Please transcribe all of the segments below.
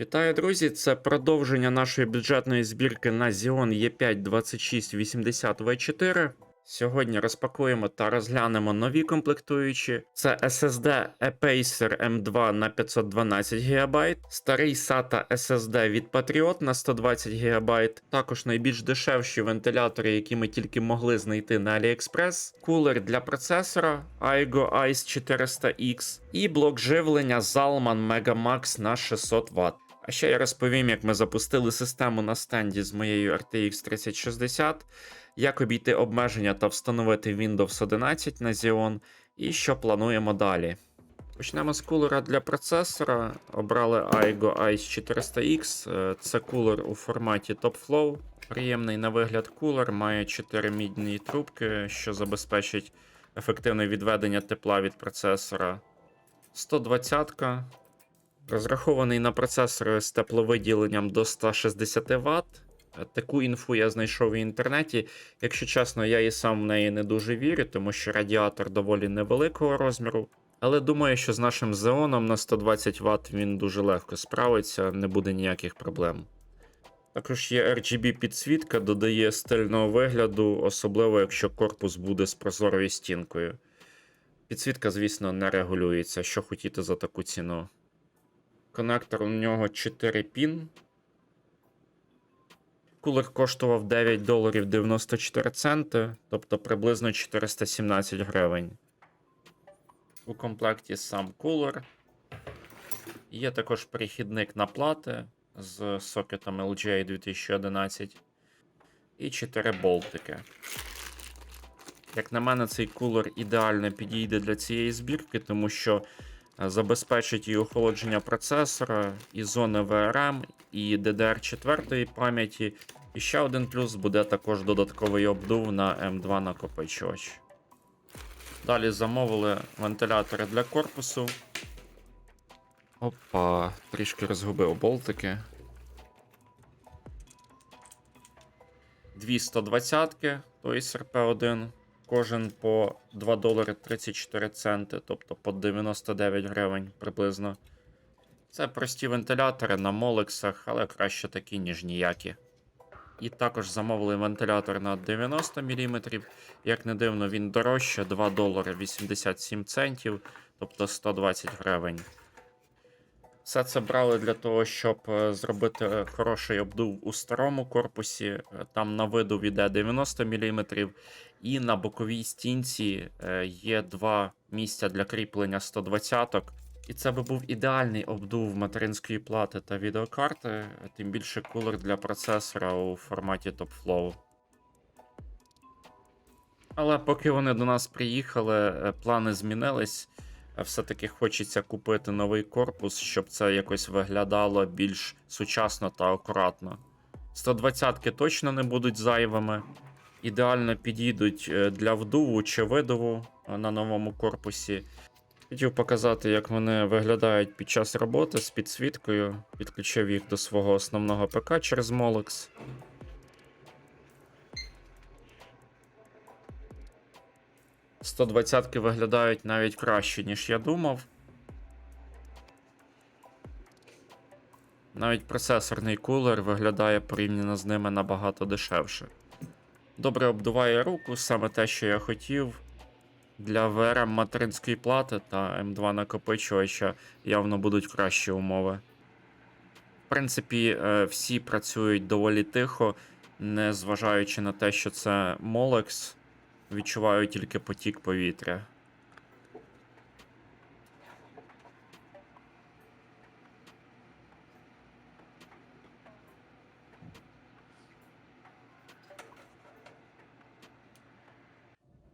Вітаю, друзі! Це продовження нашої бюджетної збірки на Xeon E5 2680 V4. Сьогодні розпакуємо та розглянемо нові комплектуючі. Це SSD Apacer M2 на 512 ГБ, старий SATA SSD від Patriot на 120 ГБ, також найбільш дешевші вентилятори, які ми тільки могли знайти на AliExpress, кулер для процесора Aigo Ice 400X і блок живлення Zalman Megamax на 600 Вт. А ще я розповім, як ми запустили систему на стенді з моєю RTX 3060, як обійти обмеження та встановити Windows 11 на Xeon, і що плануємо далі. Почнемо з кулера для процесора. Обрали Aigo Ice 400X. Е, Це кулер у форматі Top Flow. Приємний на вигляд кулер, має 4 мідні трубки, що забезпечить ефективне відведення тепла від процесора. 120-ка. Розрахований на процесори з тепловиділенням до 160 Вт. Таку інфу я знайшов в інтернеті. Якщо чесно, я і сам в неї не дуже вірю, тому що радіатор доволі невеликого розміру. Але думаю, що з нашим Xeon на 120 Вт він дуже легко справиться, не буде ніяких проблем. Також є RGB підсвітка, додає стильного вигляду, особливо якщо корпус буде з прозорою стінкою. Підсвітка, звісно, не регулюється, що хотіти за таку ціну. Конектор у нього 4 пін. Кулер коштував 9 доларів 94 центи, тобто приблизно 417 гривень. У комплекті сам кулер. Є також перехідник на плати з сокетом LGA 2011 і 4 болтики. Як на мене, цей кулер ідеально підійде для цієї збірки, тому що забезпечить і охолодження процесора, і зони VRM, і DDR4 пам'яті. І ще один плюс буде також додатковий обдув на M2 накопичувач. Далі замовили вентилятори для корпусу. Опа, трішки розгубив болтики. Дві 120-ки, той СРП1, кожен по 2 долари 34 центи, тобто по 99 гривень приблизно. Це прості вентилятори на молексах, але краще такі, ніж ніякі. І також замовили вентилятор на 90 мм. Як не дивно, він дорожче 2 долари 87 центів, тобто 120 гривень. Все це брали для того, щоб е, зробити хороший обдув у старому корпусі. Е, Там на виду йде 90 мм, і на боковій стінці е, є два місця для кріплення 120-ок. І це би був ідеальний обдув материнської плати та відеокарти, тим більше кулер для процесора у форматі TopFlow. Але поки вони до нас приїхали, плани змінились. Все-таки хочеться купити новий корпус, щоб це якось виглядало більш сучасно та акуратно. 120-ки точно не будуть зайвими. Ідеально підійдуть е, для вдуву чи видуву е, на новому корпусі. Хотів показати, як вони виглядають під час роботи з підсвіткою. Підключив їх до свого основного ПК через Molex. – 120-ки виглядають навіть краще, ніж я думав. Навіть процесорний кулер виглядає порівняно з ними набагато дешевше. Добре обдуває руку, саме те, що я хотів. Для VRM материнської плати та M2 накопичувача явно будуть кращі умови. В принципі, е, всі працюють доволі тихо, не зважаючи на те, що це Molex, відчуваю тільки потік повітря.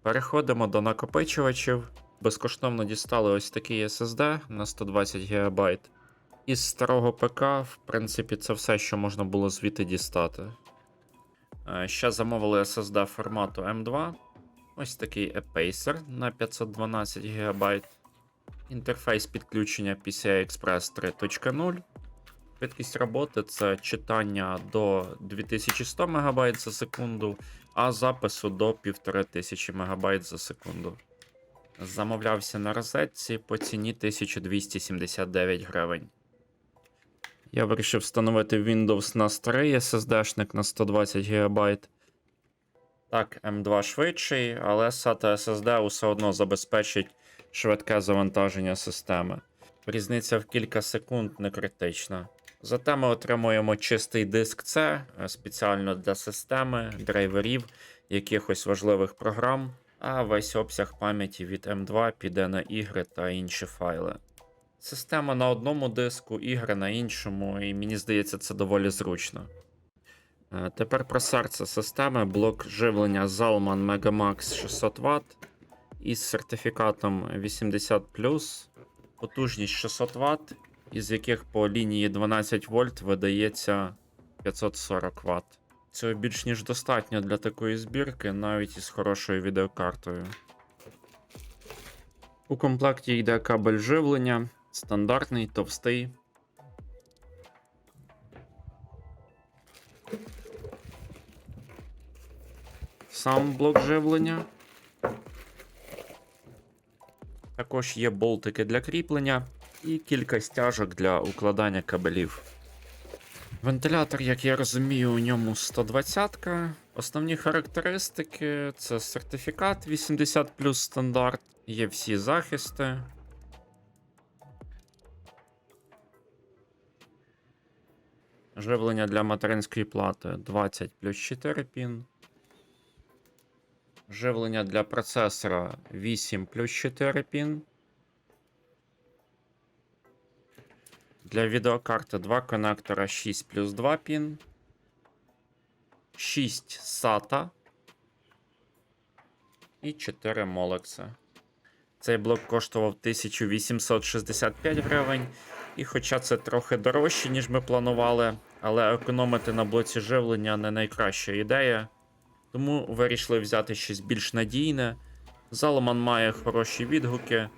Переходимо до накопичувачів. Безкоштовно дістали ось такий SSD на 120 ГБ. Із старого ПК, в принципі, це все, що можна було звідти дістати. Е, Ще замовили SSD формату M2. Ось такий Apacer на 512 ГБ. Інтерфейс підключення PCI Express 3.0. Швидкість роботи це читання до 2100 МБ за секунду, а запису до 1500 МБ за секунду. Замовлявся на розетці по ціні 1279 гривень. Я вирішив встановити Windows на старий SSD-шник на 120 ГБ. Так, M2 швидший, але SATA SSD усе одно забезпечить швидке завантаження системи. Різниця в кілька секунд не критична. Зате ми отримуємо чистий диск C е, спеціально для системи, драйверів, якихось важливих програм, а весь обсяг пам'яті від M2 піде на ігри та інші файли. Система на одному диску, ігри на іншому, і мені здається, це доволі зручно. Е, Тепер про серце системи блок живлення Zalman Megamax 600 Вт із сертифікатом 80, потужність 600 Вт, із яких по лінії 12 вольт видається 540 Вт. Цього більш ніж достатньо для такої збірки, навіть із хорошою відеокартою. У комплекті йде кабель живлення, стандартний, товстий. Сам блок живлення. Також є болтики для кріплення і кілька стяжок для укладання кабелів. Вентилятор, як я розумію, у ньому 120-ка. Основні характеристики це сертифікат 80 плюс стандарт, є всі захисти. Живлення для материнської плати 20 плюс 4 пін. Живлення для процесора 8 плюс 4 пін. Для відеокарти 2 конектора 6 плюс 2 пін. 6 SATA і 4 молекса. Цей блок коштував 1865 гривень. І хоча це трохи дорожче, ніж ми планували, але економити на блоці живлення не найкраща ідея. Тому вирішили взяти щось більш надійне. Заломан має хороші відгуки,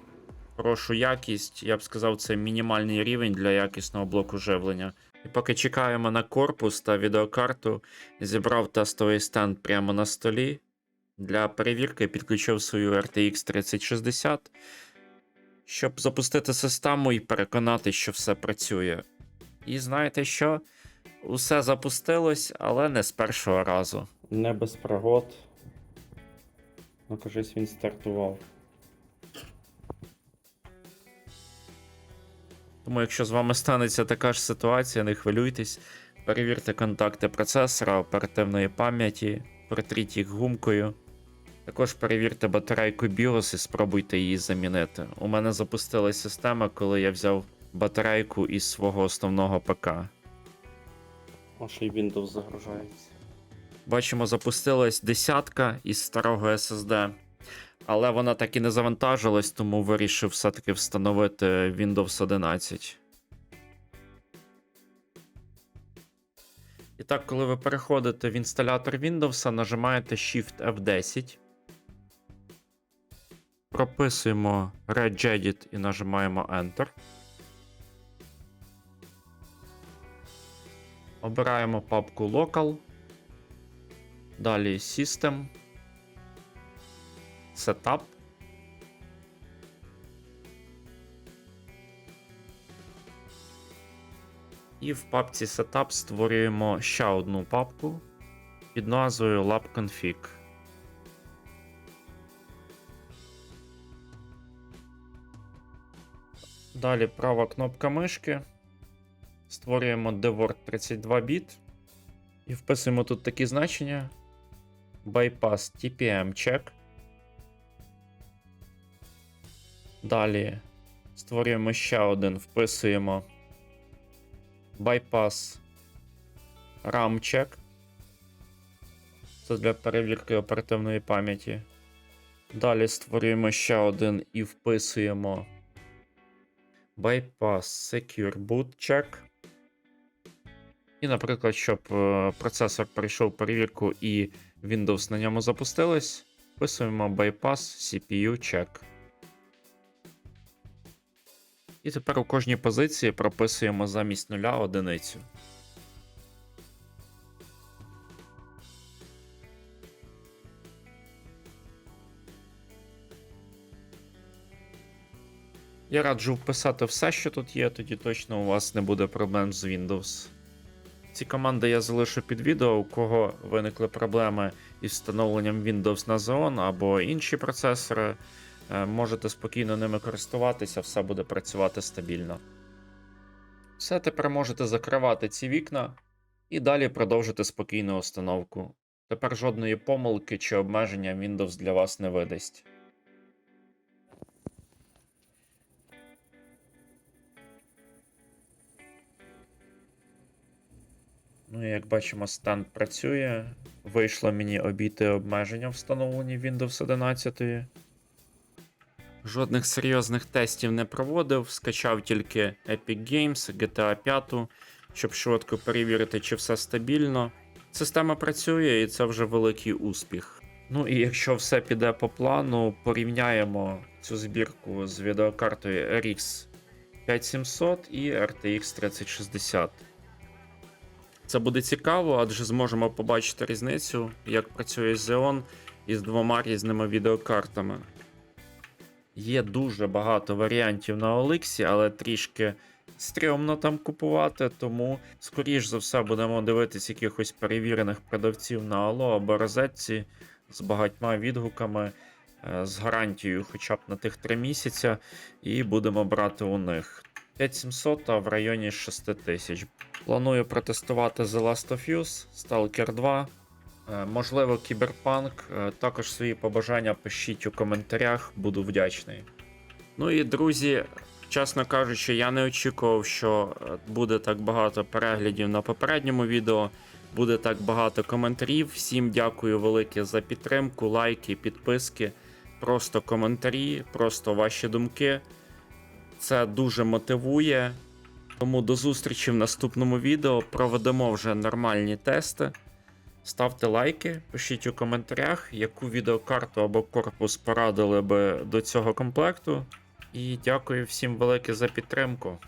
хорошу якість. Я б сказав, це мінімальний рівень для якісного блоку живлення. І поки чекаємо на корпус та відеокарту, зібрав тестовий стенд прямо на столі. Для перевірки підключив свою RTX 3060, щоб запустити систему і переконати, що все працює. І знаєте що? Усе запустилось, але не з першого разу. Не без пригод. Ну, кажись, він стартував. Тому, якщо з вами станеться така ж ситуація, не хвилюйтесь. Перевірте контакти процесора, оперативної пам'яті, протріть їх гумкою. Також перевірте батарейку BIOS і спробуйте її замінити. У мене запустилась система, коли я взяв батарейку із свого основного ПК. Ще й Windows загружається. Бачимо, запустилась десятка із старого SSD, але вона так і не завантажилась, тому вирішив все-таки встановити Windows 11. І так, коли ви переходите в інсталятор Windows, нажимаєте Shift F10. Прописуємо Regedit і нажимаємо Enter. Обираємо папку Local. Далі System. Setup. І в папці Setup створюємо ще одну папку під назвою LabConfig. Далі права кнопка мишки. Створюємо DWORD 32 біт. І вписуємо тут такі значення: Bypass TPM check. Далі створюємо ще один, вписуємо Bypass RAM check. Це для перевірки оперативної пам'яті. Далі створюємо ще один і вписуємо Bypass Secure Boot Check. І, наприклад, щоб е, процесор пройшов перевірку і Windows на ньому запустилось, вписуємо Bypass CPU Check. І тепер у кожній позиції прописуємо замість нуля одиницю. Я раджу вписати все, що тут є, тоді точно у вас не буде проблем з Windows. Ці команди я залишу під відео, у кого виникли проблеми із встановленням Windows на Xeon або інші процесори. Е, Можете спокійно ними користуватися, все буде працювати стабільно. Все, тепер можете закривати ці вікна і далі продовжити спокійну установку. Тепер жодної помилки чи обмеження Windows для вас не видасть. Ну, як бачимо, стенд працює. Вийшло мені обійти обмеження в встановленні Windows 11. Жодних серйозних тестів не проводив, скачав тільки Epic Games, GTA 5, щоб швидко перевірити, чи все стабільно. Система працює і це вже великий успіх. Ну і якщо все піде по плану, порівняємо цю збірку з відеокартою RX 5700 і RTX 3060. Це буде цікаво, адже зможемо побачити різницю, як працює Xeon із двома різними відеокартами. Є дуже багато варіантів на Оликсі, але трішки стрьомно там купувати, тому, скоріш за все, будемо дивитись якихось перевірених продавців на Алло або розетці з багатьма відгуками, е, з гарантією хоча б на тих 3 місяця, і будемо брати у них 5700 а в районі 6000. Планую протестувати The Last of Us, Stalker 2. Е, Можливо, кіберпанк. Е, Також свої побажання пишіть у коментарях, буду вдячний. Ну і друзі, чесно кажучи, я не очікував, що е, буде так багато переглядів на попередньому відео, буде так багато коментарів. Всім дякую велике за підтримку, лайки, підписки, просто коментарі, просто ваші думки. Це дуже мотивує. Тому до зустрічі в наступному відео. Проведемо вже нормальні тести. Ставте лайки, пишіть у коментарях, яку відеокарту або корпус порадили би до цього комплекту. І дякую всім велике за підтримку.